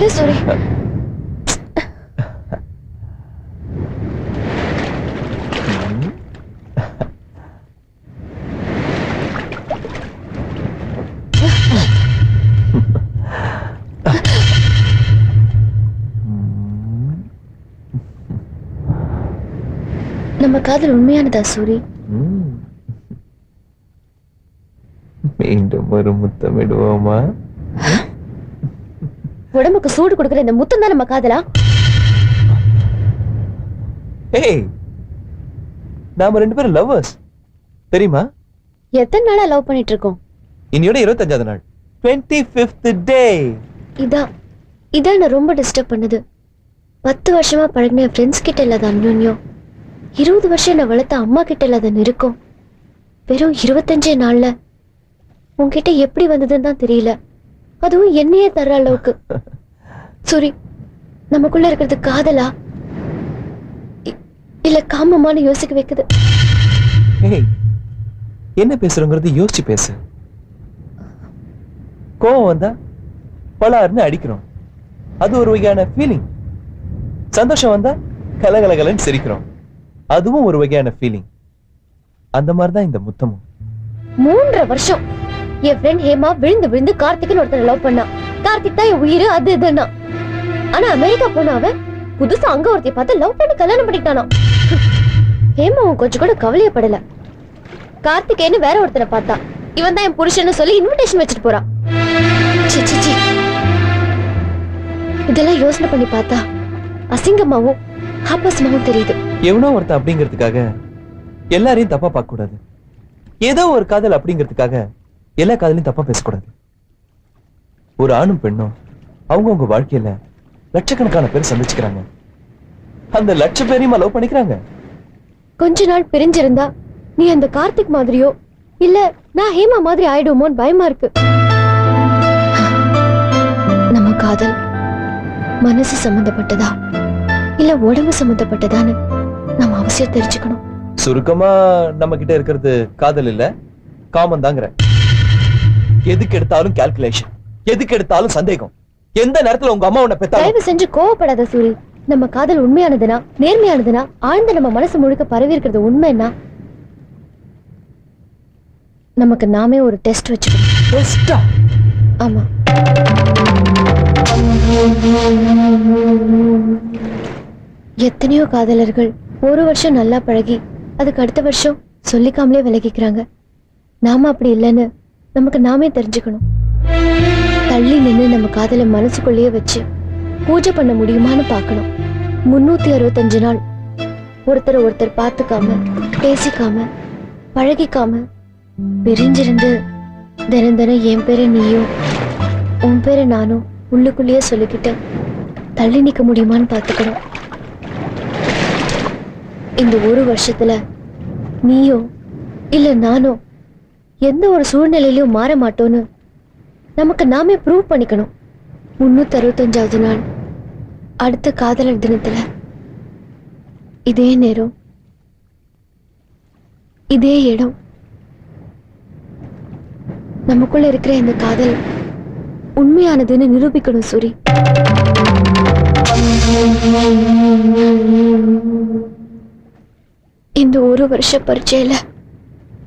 விடு சூரி நம்ம காதல் உண்மையானதா சூரி? மீண்டும் ஒரு முத்தமிடுவோமா? உடம்புக்கு சூடு கொடுக்குற இந்த முத்தம் தான் நம்ம காதலா? ஏய் நாம ரெண்டு பேரும் லவ்வர்ஸ் தெரியுமா? எத்தனை நாளா லவ் பண்ணிட்டு இருக்கோம் இன்னையோட இருபத்தஞ்சாவது நாள். டுவெண்ட்டி ஃபிஃப்த் டே இதான் இதான் என்ன ரொம்ப டிஸ்டர்ப் பண்ணுது. பத்து வருஷமா பழகின ஃப்ரெண்ட்ஸ் கிட்ட இல்லாத அந்யோன்யம். இருபது வருஷம் என்ன வளர்த்த அம்மா கிட்ட இல்லாத நெருக்கம். வெறும் இருபத்தஞ்சே நாள்ல உன்கிட்ட எப்படி வந்ததுன்னு தான் தெரியல. அதுவும் என்னையே தர்ற அளவுக்கு. சூரி நமக்குள்ள இருக்கிறது காதலா? இல்ல காமமான்னு யோசிக்க வைக்குது. என்ன பேசுறோங்கிறது யோசிச்சு பேசு. கோவம் வந்தா பலாருன்னு அடிக்கிறோம். அது ஒரு வகையான ஃபீலிங் சந்தோஷம் வந்தா கலகலகலன்னு சிரிக்கிறோம். அதுவும் ஒரு வகையான ஃபீலிங் அந்த மாதிரி தான் இந்த முத்தமும். மூன்றரை வருஷம். என் ஃப்ரெண்ட் ஹேமா விழுந்து விழுந்து கார்த்திக்னு ஒருத்தர் லவ் பண்ணா. கார்த்திக் தான் என் உயிர் அது இதுன்னா. ஆனா அமெரிக்கா போன அவன் புதுசா அங்க ஒருத்தைய பார்த்து லவ் பண்ணி கல்யாணம் பண்ணிட்டானா ஹேமா அவன் கொஞ்சம் கூட கவலையப்படல கார்த்திகேன்னு வேற ஒருத்தரை பார்த்தா. இவன் தான் என் புருஷன்னு சொல்லி இன்விடேஷன் வச்சுட்டு போறான். இதெல்லாம் யோசனை பண்ணி பார்த்தா அசிங்கமாவும் ஆபாசமாவும் தெரியுது. எவனோ ஒருத்தன் அப்படிங்கிறதுக்காக எல்லாரையும் தப்பா பார்க்க கூடாது ஏதோ ஒரு காதல் அப்படிங்கிறதுக்காக எல்லா காதலையும் தப்பா பேசக்கூடாது. ஒரு ஆணும் பெண்ணும் அவங்கவங்க வாழ்க்கையில லட்சக்கணக்கான பேர் சந்திச்சுக்கிறாங்க. அந்த லட்ச பேரையுமா லவ் பண்ணிக்கிறாங்க. கொஞ்ச நாள் பிரிஞ்சிருந்தா நீ அந்த கார்த்திக் மாதிரியோ இல்ல நான் ஹேமா மாதிரி ஆயிடுவோமோன்னு பயமா இருக்கு. நம்ம காதல் மனசு சம்பந்தப்பட்டதா? இல்ல உடம்பு சம்பந்தப்பட்டதான்னு நம்ம அவசியம் தெரிஞ்சுக்கணும். சுருக்கமா நம்ம கிட்ட இருக்கிறது காதல் இல்ல காமம் தாங்கிற எதுக்கு எடுத்தாலும் கால்குலேஷன் எதுக்கு எடுத்தாலும் சந்தேகம். எந்த நேரத்துல உங்க அம்மா உன்னை பெத்தாலும் தயவு செஞ்சு கோவப்படாத சூரி. நம்ம காதல் உண்மையானதுனா நேர்மையானதுனா ஆழ்ந்த நம்ம மனசு முழுக்க பரவி இருக்கிறது உண்மைன்னா நமக்கு நாமே ஒரு டெஸ்ட் வச்சுக்கணும்? ஆமா. எத்தனையோ காதலர்கள் ஒரு வருஷம் நல்லா பழகி அதுக்கு அடுத்த வருஷம் சொல்லிக்காமலே விலகிக்கிறாங்க. நாம அப்படி இல்லைன்னு நமக்கு நாமே தெரிஞ்சுக்கணும். தள்ளி நின்று நம்ம காதலை மனசுக்குள்ளேயே வச்சு பூஜை பண்ண முடியுமான்னு பார்க்கணும். முன்னூத்தி அறுபத்தஞ்சு நாள் ஒருத்தரை ஒருத்தர் பார்த்துக்காம பேசிக்காம பழகிக்காம பிரிஞ்சிருந்து தினம் தினம் என் பேரை நீயும் உன் பேரை நானும் உள்ளுக்குள்ளேயே சொல்லிக்கிட்டு தள்ளி நிக்க முடியுமான்னு பார்த்துக்கணும். இந்த ஒரு வருஷத்துல நீயோ இல்ல நானோ எந்த ஒரு சூழ்நிலையிலும் மாற மாட்டோன்னு நமக்கு நாமே ப்ரூவ் பண்ணிக்கணும். முன்னூத்தி அறுபத்தஞ்சாவது நாள். அடுத்த காதலர் தினத்துல. இதே நேரம். இதே இடம். நமக்குள்ள இருக்கிற இந்த காதல் உண்மையானதுன்னு நிரூபிக்கணும் சூரி. இந்த ஒரு வருஷ பரீட்சையில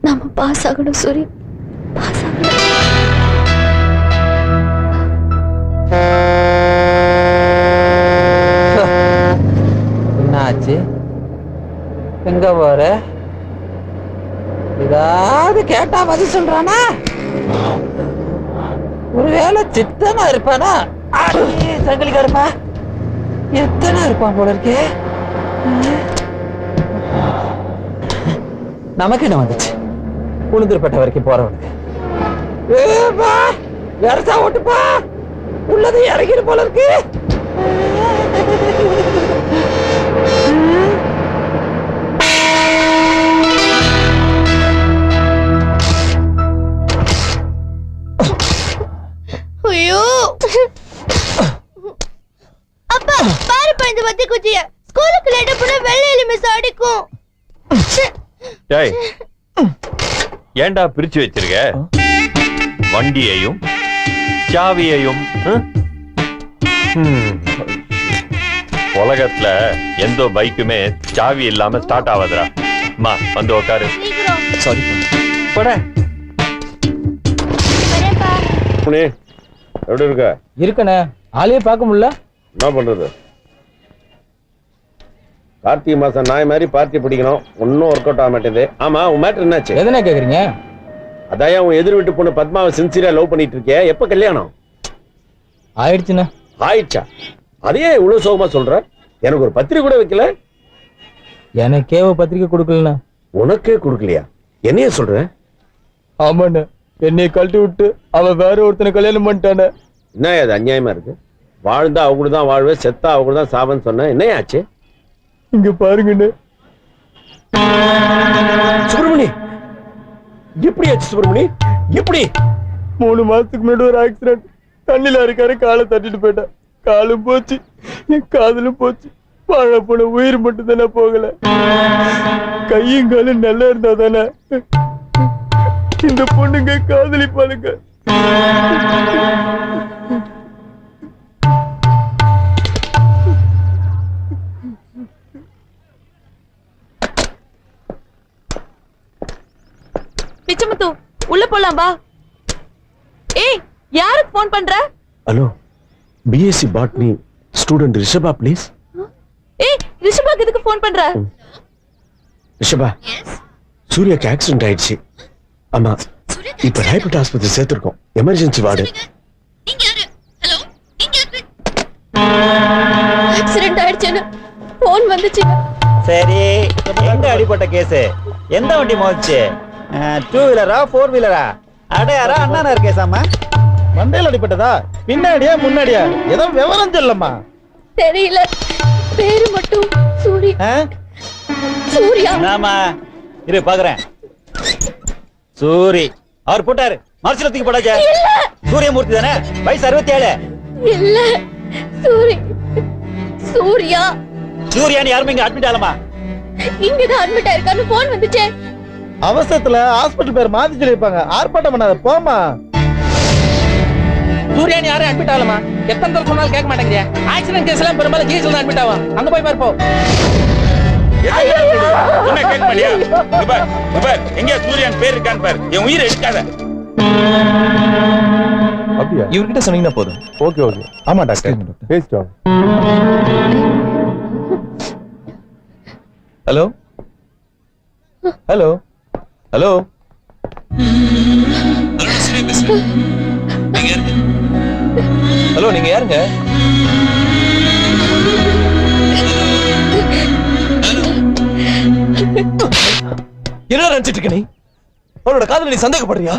நாம பாஸ் ஆகணும் சூரி. பாஸ் ஆகணும் என்னாச்சு? எங்க போற? ஏதாவது கேட்டா பதில் சொல்றானா? ஒருவேளை சித்தனா இருப்பானா? அடி, சங்கிலிக்கா இருப்பா எத்தனை இருப்பான் போல இருக்கே? நமக்கு என்ன வந்துச்சு? உளுந்தூர்பேட்டை வரைக்கும் போறவனுக்கு வெரசா ஓட்டுப்பா! உள்ளது இறங்கிடு போல இருக்கு. அப்பா பாருப்பா இந்த பத்தி குச்சிய. ஸ்கூலுக்கு லேட்டா போனா வெள்ளை எலி மிஸ் அடிக்கும். டேய். ஏன்டா பிரிச்சு வச்சிருக்க? வண்டியையும் சாவியையும் ம்? உலகத்துல எந்த பைக்குமே சாவி இல்லாம ஸ்டார்ட் ஆகாதுடா. அம்மா வந்து உட்காரு சாரி போட. புனி எப்படி இருக்க? இருக்கண்ணே. ஆளையே பார்க்க முடியல. என்ன பண்றது? கார்த்திகை மாசம் நாய் மாதிரி பார்ட்டி பிடிக்கணும். ஒன்னும் ஒர்க் அவுட் ஆக மாட்டேங்குது. ஆமா உன் மேட்டர் என்னாச்சு? எதனா கேக்குறீங்க? அதான் உன் எதிர் வீட்டு பொண்ணு பத்மாவை சின்சியரா லவ் பண்ணிட்டு இருக்கிய. எப்ப கல்யாணம்? ஆயிடுச்சுண்ணே. ஆயிடுச்சா? அதையே இவ்வளவு சோகமா சொல்ற? எனக்கு ஒரு பத்திரிக்கை கூட வைக்கல. எனக்கே ஒரு பத்திரிக்கை கொடுக்கலண்ணே. உனக்கே கொடுக்கலையா? என்னைய சொல்ற? ஆமாண்ணே. என்னைய கழட்டி விட்டு அவன் வேற ஒருத்தனை கல்யாணம் பண்ணிட்டானே. என்ன அது அநியாயமா இருக்கு? வாழ்ந்தா அவங்க தான் வாழ்வேன் செத்தா அவங்க தான் சாவன்னு சொன்ன. என்னையாச்சு இங்க பாருங்கண்ணே. சுப்பிரமணி எப்படி ஆச்சு சுப்பிரமணி? எப்படி? மூணு மாசத்துக்கு முன்னாடி ஒரு ஆக்சிடென்ட் தண்ணில இருக்காரு காலை தட்டிட்டு போயிட்டேன் காலும் போச்சு என் காதலும் போச்சு. வாழ போன உயிர் மட்டும் தானே போகல. கையும் காலும் நல்லா இருந்தா தானே. இந்த பொண்ணுங்க காதலிப்பாளுங்க. பிச்சமுத்து போலாம் வா ஏய் யாருக்கு ஃபோன் பண்ற? Hello BSc botany student Rishaba please ஏய் ரிஷபாக்கு எதுக்கு ஃபோன் பண்ற? ரிஷபா சூர்யாக்கு ஆக்சிடென்ட் ஆயிடுச்சு. ஆமா இப்ப ராயப்பேட்டை ஆஸ்பத்திரி சேர்த்திருக்கோம். எமர்ஜென்சி வார்டு ஆக்சிடென்ட் ஆயிடுச்சுன்னு போன் வந்துச்சுங்க சரி எங்க அடிப்பட்ட கேஸ் எந்த வண்டி மோதிச்சு? டூ வீலரா ஃபோர் வீலரா அடையாரா அண்ணா கேஸாமா மண்டையில் அடிப்பட்டதா பின்னாடியா முன்னாடியா? ஏதோ விவரம் சொல்லம்மா தெரியல. பேரு மட்டும் சூர்யா சூர்யா? ஆமா இரு பாக்குறேன். சூரி. அவர் போட்டாரு. மனசுல தூக்கி போட்டாச்சா சூரியமூர்த்தி தானே? வயசு அறுபத்தி ஏழு இல்ல. சூரி. சூர்யா. சூர்யான்னு யாருமே இங்க அட்மிட் ஆகலாமா இங்கதான் அட்மிட் ஆயிருக்கான்னு போன் வந்துச்சே. அவசரத்துல ஹாஸ்பிட்டல் பேர் மாத்தி சொல்லிருப்பாங்க ஆர்ப்பாட்டம் பண்ணாத போமா சூர்யானி யாரும் அட்மிட் ஆகலமா எத்தனை தடவை சொன்னாலும் கேட்க மாட்டேங்கிறியா. ஆக்சிடென்ட் கேஸ் எல்லாம் பெரும்பாலும் ஜிஹெச்ல தான் அட்மிட் ஆகும் அங்க போய் பார்ப்போ என்ன கேட்க மாட்டியா? இங்க பார், இங்க பார், எங்க சூரியன் பேர் இருக்கான்னு பாரு. என் உயிரை எடுக்காத. அப்படியா? இவர்கிட்ட சொன்னீங்கன்னா போதும். Okay okay. ஆமா டாக்டர். பேசிட்டோம் ஹலோ? ஹலோ? ஹலோ? ஹலோ நீங்க யாருங்க? என்ன நினைச்சிட்டு இருக்க நீ? அவனோட காதல நீ சந்தேகப்படுறியா?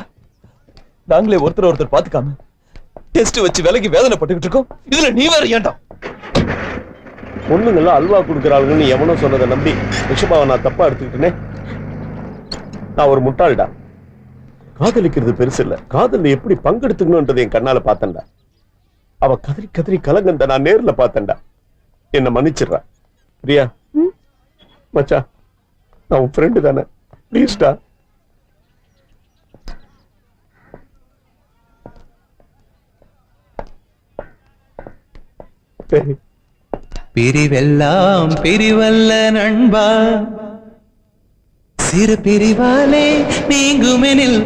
நாங்களே ஒருத்தர் ஒருத்தர் பாத்துக்காம டெஸ்ட் வச்சு விலைக்கு வேதனைப்பட்டுக்கிட்டு இருக்கோம். இதுல நீ வேற ஏன்டா? பொண்ணுங்கெல்லாம் அல்வா கொடுக்குறாளுங்கன்னு எவனோ சொன்னதை நம்பி ரிஷபாவை நான் தப்பா எடுத்துக்கிட்டேனே. நான் ஒரு முட்டாள்டா. காதலிக்கிறது பெருசு இல்ல. காதல்ல எப்படி பங்கெடுத்துக்கணும்ன்றது என் கண்ணால பார்த்தேன்டா. அவ கதறி கதறி கலங்கந்த நான் நேர்ல பார்த்தேன்டா. என்ன மன்னிச்சிடுறா. பிரியா. மச்சா நான் உன் ஃப்ரெண்டு தானே. ப்ளீஸ்டா பிரிவெல்லாம் பிரிவல்ல நண்பா. சிறு பிரிவாலே நீங்குமெனில்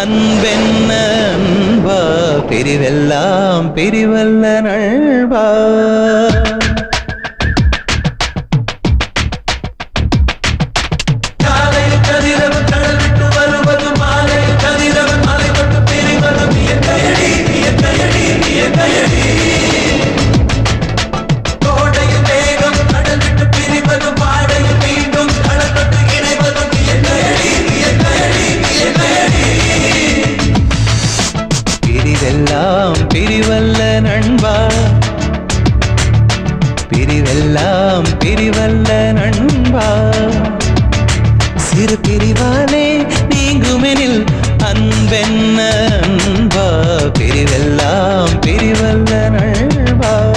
அன்பென்ன அன்பா பிரிவெல்லாம் பிரிவல்ல நண்பா. பிரிவெல்லாம் பிரிவல்ல நண்பா. பிரிவெல்லாம் பிரிவல்ல நண்பா. சிறு பிரிவாலே நீங்குமெனில் அன்பென்ன அன்பா பிரிவெல்லாம் பிரிவல்ல நண்பா.